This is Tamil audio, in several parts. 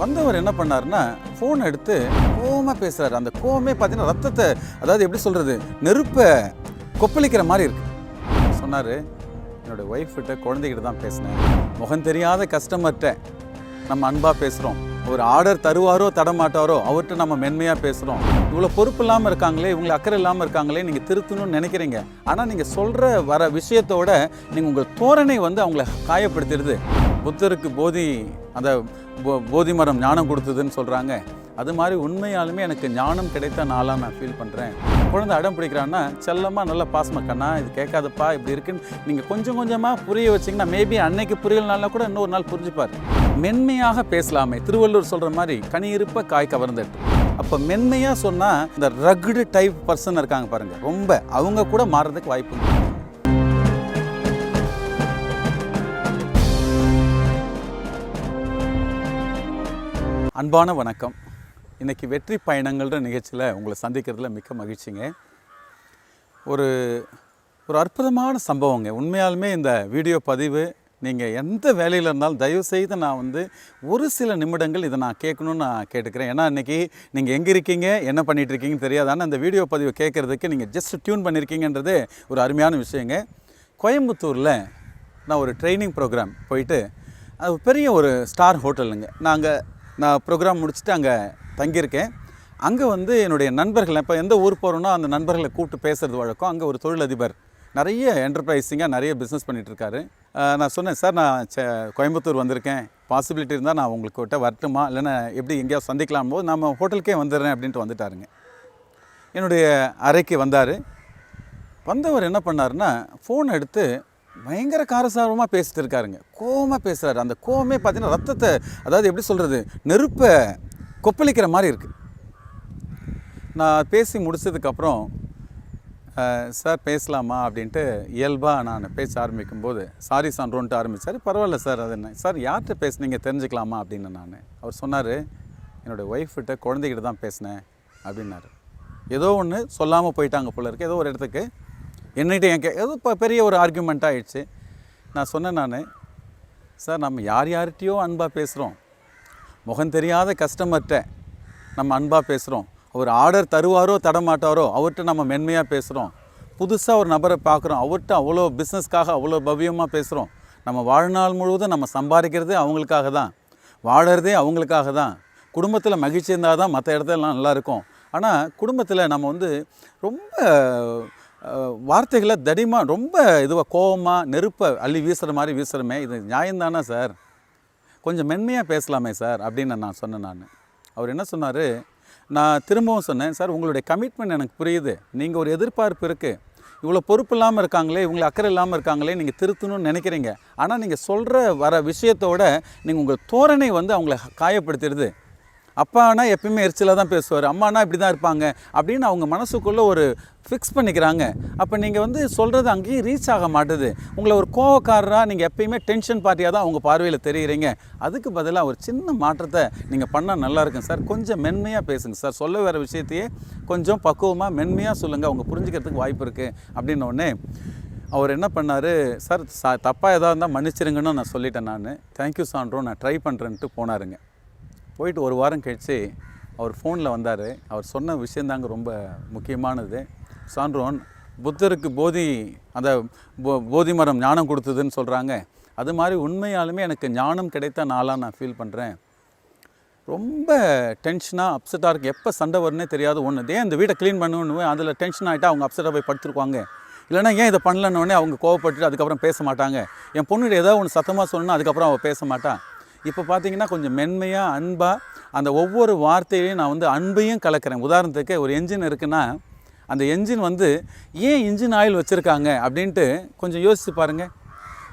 வந்தவர் என்ன பண்ணாருன்னா ஃபோன் எடுத்து கோவமாக பேசுகிறாரு அந்த கோவமே பார்த்தீங்கன்னா ரத்தத்தை அதாவது எப்படி சொல்கிறது நெருப்பை கொப்பளிக்கிற மாதிரி இருக்கு. சொன்னார் என்னோட ஒய்ஃப்கிட்ட குழந்தைகிட்ட தான் பேசினேன். முகம் தெரியாத கஸ்டமர்கிட்ட நம்ம அன்பாக பேசுகிறோம் ஒரு ஆர்டர் தருவாரோ தடமாட்டாரோ அவர்கிட்ட நம்ம மென்மையாக பேசுகிறோம் இவ்வளோ பொறுப்பு இல்லாமல் இருக்காங்களே இவங்களை அக்கறை இல்லாமல் இருக்காங்களே நீங்கள் திருத்தணும்னு நினைக்கிறீங்க. ஆனால் நீங்கள் சொல்கிற வர விஷயத்தோட நீங்கள் உங்கள் தோரணை வந்து அவங்கள காயப்படுத்திடுது. புத்தருக்கு போதி அந்த போ- போதி மரம் ஞானம் கொடுத்ததுன்னு சொல்கிறாங்க அது மாதிரி உண்மையாலுமே எனக்கு ஞானம் கிடைத்த நாளாக நான் ஃபீல் பண்ணுறேன் குழந்தை அடம் பிடிக்கிறான்னா செல்லமாக நல்லா பாசமாக கண்ணா இது கேட்காதப்பா இப்படி இருக்குன்னு நீங்கள் கொஞ்சம் கொஞ்சமாக புரிய வச்சிங்கன்னா மேபி அன்னைக்கு புரியலனாலும் கூட இன்னொரு நாள் புரிஞ்சுப்பார். மென்மையாக பேசலாமே. திருவள்ளூர் சொல்கிற மாதிரி கனி இருப்ப காய் கவர்ந்துட்டு. அப்போ மென்மையாக சொன்னால் இந்த ரகுடு டைப் பர்சன் இருக்காங்க பாருங்கள் ரொம்ப அவங்க கூட மாறுறதுக்கு வாய்ப்பு அன்பான வணக்கம். இன்றைக்கி வெற்றி பயணங்கள்ன்ற நிகழ்ச்சியில் உங்களை சந்திக்கிறதுல மிக்க மகிழ்ச்சிங்க. ஒரு ஒரு அற்புதமான சம்பவங்க. உண்மையாலுமே இந்த வீடியோ பதிவு நீங்கள் எந்த வேலையில் இருந்தாலும் தயவு செய்து நான் வந்து ஒரு சில நிமிடங்கள் இதை நான் கேட்கணும்னு நான் கேட்டுக்கிறேன். ஏன்னா இன்றைக்கி நீங்கள் எங்கே இருக்கீங்க என்ன பண்ணிட்டு இருக்கீங்கன்னு தெரியாது. ஆனால் அந்த வீடியோ பதிவு கேட்குறதுக்கு நீங்கள் ஜஸ்ட் டியூன் பண்ணியிருக்கீங்கன்றது ஒரு அருமையான விஷயங்க. கோயம்புத்தூரில் நான் ஒரு ட்ரைனிங் ப்ரோக்ராம் போயிட்டு அது பெரிய ஒரு ஸ்டார் ஹோட்டலுங்க நாங்கள் நான் ப்ரோக்ராம் முடிச்சுட்டு அங்கே தங்கியிருக்கேன். அங்கே வந்து என்னுடைய நண்பர்கள் இப்போ எந்த ஊர் போகிறோன்னா அந்த நண்பர்களை கூப்பிட்டு பேசுறது வழக்கம். அங்கே ஒரு தொழிலதிபர் நிறைய என்டர்பிரைஸிங்காக நிறைய பிஸ்னஸ் பண்ணிகிட்ருக்காரு நான் சொன்னேன் சார் நான் செ- கோயம்புத்தூர் வந்திருக்கேன். பாசிபிலிட்டி இருந்தால் நான் உங்களுக்கு கிட்ட வரட்டுமா? இல்லைன்னா எப்படி எங்கேயாவது சந்திக்கலாம் போது நம்ம ஹோட்டலுக்கே வந்துடுறேன் அப்படின்ட்டு வந்துட்டாருங்க. என்னுடைய அறைக்கு வந்தார். வந்தவர் என்ன பண்ணாருன்னா ஃபோன் எடுத்து பயங்கர காரசாரமாக பேசிட்டு இருக்காருங்க. கோவமாக பேசுகிறாரு அந்த கோவமே பார்த்தீங்கன்னா ரத்தத்தை அதாவது எப்படி சொல்கிறது நெருப்பை கொப்பளிக்கிற மாதிரி இருக்குது நான் பேசி முடிச்சதுக்கப்புறம் சார் பேசலாமா? அப்படின்ட்டு இயல்பாக நான் பேச ஆரம்பிக்கும்போது சாரி சான்றோன்ட்டு ஆரம்பித்தார் பரவாயில்ல சார் அது என்ன? சார் யார்கிட்ட பேசுனீங்க? தெரிஞ்சுக்கலாமா? அப்படின்னு நான். அவர் சொன்னார் என்னோடய ஒய்ஃப்கிட்ட குழந்தைகிட்ட தான் பேசினேன். அப்படின்னாரு. ஏதோ ஒன்று சொல்லாமல் போயிட்டாங்க போல இருக்கு. ஏதோ ஒரு இடத்துக்கு என்னிட்ட என் கே ஏதோ இப்போ பெரிய ஒரு ஆர்கியூமெண்ட் ஆயிடுச்சு. நான் சொன்னேன் நான் சார் நம்ம யார் யார்கிட்டயோ அன்பாக பேசுகிறோம் முகம் தெரியாத கஸ்டமர்கிட்ட நம்ம அன்பாக பேசுகிறோம் அவர் ஆர்டர் தருவாரோ தடமாட்டாரோ அவர்கிட்ட நம்ம மென்மையாக பேசுகிறோம் புதுசாக ஒரு நபரை பார்க்குறோம் அவர்கிட்ட அவ்வளோ பிஸ்னஸ்க்காக அவ்வளோ பவ்யமாக பேசுகிறோம் நம்ம வாழ்நாள் முழுவதும் நம்ம சம்பாதிக்கிறதே அவங்களுக்காக தான். வாழறதே அவங்களுக்காக தான். குடும்பத்தில் மகிழ்ச்சி இருந்தால் தான் மற்ற இடத்துலலாம் நல்லாயிருக்கும் ஆனால் குடும்பத்தில் நம்ம வந்து ரொம்ப வார்த்தைகளை தடிமா ரொம்ப இதுவாக கோவமாக நெருப்பை அள்ளி வீசுகிற மாதிரி வீசுகிறோமே இது நியாயம்தானே சார்? கொஞ்சம் மென்மையாக பேசலாமே சார் அப்படின்னு நான் சொன்னேன் நான். அவர் என்ன சொன்னார்? நான் திரும்பவும் சொன்னேன் சார் உங்களுடைய கமிட்மெண்ட் எனக்கு புரியுது. நீங்கள் ஒரு எதிர்பார்ப்பு இருக்குது இவ்வளோ பொறுப்பு இல்லாமல் இருக்காங்களே இவங்களை அக்கறை இல்லாமல் இருக்காங்களே நீங்கள் திருத்தணும்னு நினைக்கிறீங்க. ஆனால் நீங்கள் சொல்கிற வர விஷயத்தோட நீங்கள் உங்கள் தோரணை வந்து அவங்கள காயப்படுத்திடுது. அப்பானா எப்பயுமே எரிச்சலாக தான் பேசுவார். அம்மானா இப்படி தான் இருப்பாங்க அப்படின்னு அவங்க மனசுக்குள்ளே ஒரு ஃபிக்ஸ் பண்ணிக்கிறாங்க. அப்போ நீங்கள் வந்து சொல்கிறது அங்கேயும் ரீச் ஆக மாட்டுது. உங்களை ஒரு கோவக்காரராக நீங்கள் எப்பயுமே டென்ஷன் பார்ட்டியாக தான் அவங்க பார்வையில் தெரிகிறீங்க அதுக்கு பதிலாக ஒரு சின்ன மாற்றத்தை நீங்கள் பண்ணால் நல்லாயிருக்கும் சார் கொஞ்சம் மென்மையாக பேசுங்க. சார் சொல்ல வர விஷயத்தையே கொஞ்சம் பக்குவமாக மென்மையாக சொல்லுங்கள் அவங்க புரிஞ்சுக்கிறதுக்கு வாய்ப்பு இருக்குது அப்படின்னோடனே அவர் என்ன பண்ணார் சார் சா தப்பாக எதாவது இருந்தால் மன்னிச்சிருங்கன்னு நான் சொல்லிட்டேன் நான். தேங்க்யூ சான்றோ நான் ட்ரை பண்ணுறேன்ட்டு போனாருங்க. போயிட்டு ஒரு வாரம் கழித்து அவர் ஃபோனில் வந்தார். அவர் சொன்ன விஷயந்தாங்க ரொம்ப முக்கியமானது. சான்றோன் புத்தருக்கு போதி அந்த போ- போதி மரம் ஞானம் கொடுத்ததுன்னு சொல்கிறாங்க அது மாதிரி உண்மையாலுமே எனக்கு ஞானம் கிடைத்த நாளாக நான் ஃபீல் பண்ணுறேன் ரொம்ப டென்ஷனாக அப்செட்டாக இருக்குது எப்போ சண்டை வரும்னே தெரியாது. ஒன்று ஏன் இந்த வீட்டை க்ளீன் பண்ணணும் அதில் டென்ஷன் ஆகிட்டா அவங்க அப்செட்டாக போய் படுத்துருவாங்க. இல்லைன்னா ஏன் இதை பண்ணலன்னு உடனே அவங்க கோவப்பட்டுட்டு அதுக்கப்புறம் பேச மாட்டாங்க. என் பொண்ணுகிட்ட ஏதாவது ஒன்று சத்தமாக சொன்னால் அதுக்கப்புறம் அவள் பேச மாட்டான் இப்போ பார்த்தீங்கன்னா கொஞ்சம் மென்மையாக அன்பாக அந்த ஒவ்வொரு வார்த்தையிலையும் நான் வந்து அன்பையும் கலக்கிறேன். உதாரணத்துக்கு ஒரு என்ஜின் இருக்குன்னா அந்த என்ஜின் வந்து ஏன் இன்ஜின் ஆயில் வச்சுருக்காங்க அப்படின்ட்டு கொஞ்சம் யோசித்து பாருங்கள்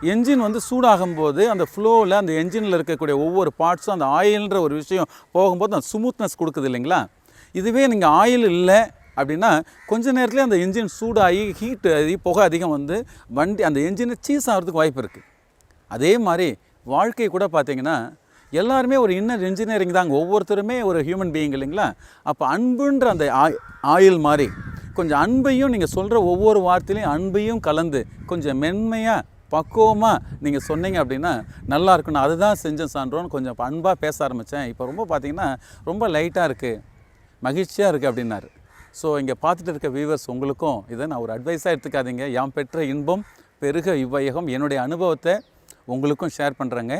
என்ஜின் வந்து சூடாகும்போது அந்த ஃப்ளோவில் அந்த என்ஜினில் இருக்கக்கூடிய ஒவ்வொரு பார்ட்ஸும் அந்த ஆயில்ன்ற ஒரு விஷயம் போகும்போது அந்த ஸ்மூத்னஸ் கொடுக்குது இல்லைங்களா? இதுவே நீங்கள் ஆயில் இல்லை அப்படின்னா கொஞ்ச நேரத்துலேயே அந்த என்ஜின் சூடாகி ஹீட் ஆகி புகை அதிகம் வந்து வண்டி அந்த என்ஜினை சீஸ் ஆகிறதுக்கு வாய்ப்பு இருக்குது அதே மாதிரி வாழ்க்கை கூட பார்த்தீங்கன்னா எல்லாருமே ஒரு இன்னர் இன்ஜினியரிங் தாங்க. ஒவ்வொருத்தருமே ஒரு ஹியூமன் பீயிங் இல்லைங்களா? அப்போ அன்புன்ற அந்த ஆயில் மாதிரி கொஞ்சம் அன்பையும் நீங்கள் சொல்கிற ஒவ்வொரு வார்த்தையிலையும் அன்பையும் கலந்து கொஞ்சம் மென்மையாக பக்குவமாக நீங்கள் சொன்னீங்க அப்படின்னா நல்லா இருக்கும் நான் அதுதான் செஞ்சேன் சான்றோன்னு கொஞ்சம் அன்பாக பேச ஆரம்பித்தேன் இப்போ ரொம்ப பார்த்தீங்கன்னா ரொம்ப லைட்டாக இருக்குது மகிழ்ச்சியாக இருக்குது அப்படின்னாரு. ஸோ இங்கே பார்த்துட்டு இருக்க வியூவர்ஸ் உங்களுக்கும் இதை நான் ஒரு அட்வைஸாக எடுத்துக்காதீங்க. யாம் பெற்ற இன்பம் பெருக இவ்வையகம். என்னுடைய அனுபவத்தை உங்களுக்கும் ஷேர் பண்ணுறேங்க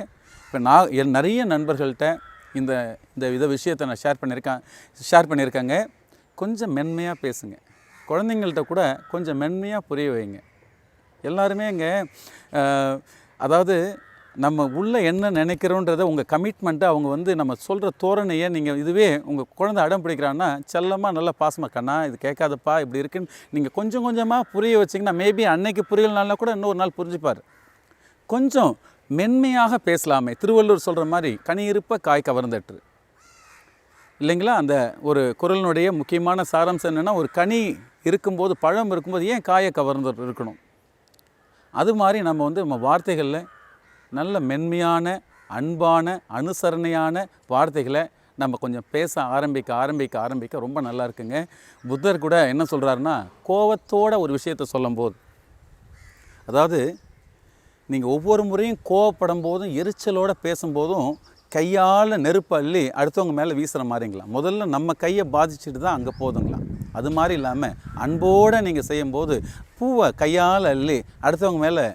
இப்போ நான் என் நிறைய நண்பர்கள்ட்ட இந்த இந்த வித விஷயத்தை நான் ஷேர் பண்ணியிருக்கேன் ஷேர் பண்ணியிருக்கேங்க கொஞ்சம் மென்மையாக பேசுங்க. குழந்தைங்கள்ட்ட கூட கொஞ்சம் மென்மையாக புரிய வைங்க. எல்லாருமே இங்கே அதாவது நம்ம உள்ளே என்ன நினைக்கிறோன்றத உங்கள் கமிட்மெண்ட்டை அவங்க வந்து நம்ம சொல்கிற தோரணையை நீங்கள் இதுவே உங்கள் குழந்தை அடம் பிடிக்கிறான்னா செல்லமாக நல்லா பாசமாக கண்ணா இது கேட்காதப்பா இப்படி இருக்குன்னு நீங்கள் கொஞ்சம் கொஞ்சமாக புரிய வச்சிங்கன்னா மேபி அன்னைக்கு புரியலனால கூட இன்னொரு நாள் புரிஞ்சுப்பார். கொஞ்சம் மென்மையாக பேசலாமே. திருவள்ளுவர் சொல்கிற மாதிரி கனி இருப்ப காய் கவர்ந்தற்று. இல்லைங்களா? அந்த ஒரு குரலினுடைய முக்கியமான சாரம்சம் என்னென்னா ஒரு கனி இருக்கும்போது பழம் இருக்கும்போது ஏன் காயை கவர்ந்து இருக்கணும்? அது மாதிரி நம்ம வந்து நம்ம வார்த்தைகளில் நல்ல மென்மையான அன்பான அனுசரணையான வார்த்தைகளை நம்ம கொஞ்சம் பேச ஆரம்பிக்க ஆரம்பிக்க ஆரம்பிக்க ரொம்ப நல்லா இருக்குங்க. புத்தர் கூட என்ன சொல்கிறாருன்னா கோவத்தோட ஒரு விஷயத்தை சொல்லும்போது. அதாவது நீங்கள் ஒவ்வொரு முறையும் கோவப்படும் போதும் எரிச்சலோட பேசும்போதும் கையால் நெருப்பு அள்ளி அடுத்தவங்க மேலே வீசுகிற மாதிரிங்களா? முதல்ல நம்ம கையை பாதிச்சுட்டு தான் அங்கே போதுங்களா? அது மாதிரி இல்லாமல் அன்போடு நீங்கள் செய்யும்போது பூவை கையால் அள்ளி அடுத்தவங்க மேலே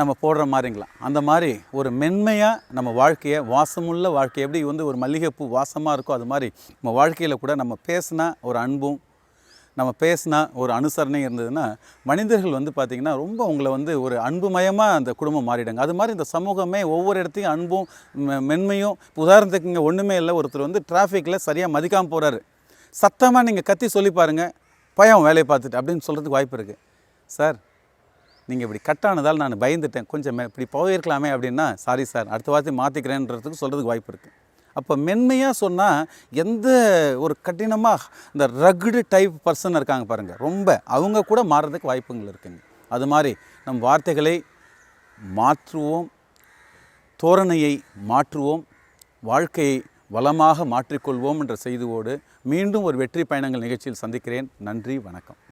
நம்ம போடுற மாதிரிங்களா? அந்த மாதிரி ஒரு மென்மையாக நம்ம வாழ்க்கையை வாசமுள்ள வாழ்க்கை எப்படி வந்து ஒரு மல்லிகைப்பூ வாசமாக இருக்கோ அது மாதிரி நம்ம வாழ்க்கையில் கூட நம்ம பேசினா ஒரு அன்பும் நம்ம பேசினா ஒரு அனுசரணை இருந்ததுன்னா மனிதர்கள் வந்து பார்த்திங்கன்னா ரொம்ப உங்களை வந்து ஒரு அன்புமயமாக அந்த குடும்பம் மாறிடுங்க. அது மாதிரி இந்த சமூகமே ஒவ்வொரு இடத்தையும் அன்பும் மெ- மென்மையும் உதாரணத்துக்கு இங்கே ஒன்றுமே இல்லை. ஒருத்தர் வந்து டிராஃபிக்கில் சரியாக மதிக்காமல் போகிறாரு சத்தமாக நீங்கள் கத்தி சொல்லி பாருங்கள் பயம் வேலையை பார்த்துட்டு அப்படின்னு சொல்கிறதுக்கு வாய்ப்பு இருக்குது சார் நீங்கள் இப்படி கட்டானதால் நான் பயந்துட்டேன். கொஞ்சம் இப்படி போயிருக்கலாமே அப்படின்னா சாரி சார் அடுத்த வார்த்தை மாற்றிக்கிறேன்றதுக்கு சொல்கிறதுக்கு வாய்ப்பு இருக்குது அப்போ மென்மையாக சொன்னால் எந்த ஒரு கடினமாக இந்த ரகுடு டைப் பர்சன் இருக்காங்க பாருங்கள் ரொம்ப அவங்க கூட மாறுறதுக்கு வாய்ப்புகள் இருக்குங்க. அது மாதிரி நம் வார்த்தைகளை மாற்றுவோம் தோரணையை மாற்றுவோம் வாழ்க்கையை வளமாக மாற்றிக்கொள்வோம் என்ற செய்தியோடு மீண்டும் ஒரு வெற்றி பயணங்கள் நிகழ்ச்சியில் சந்திக்கிறேன். நன்றி வணக்கம்.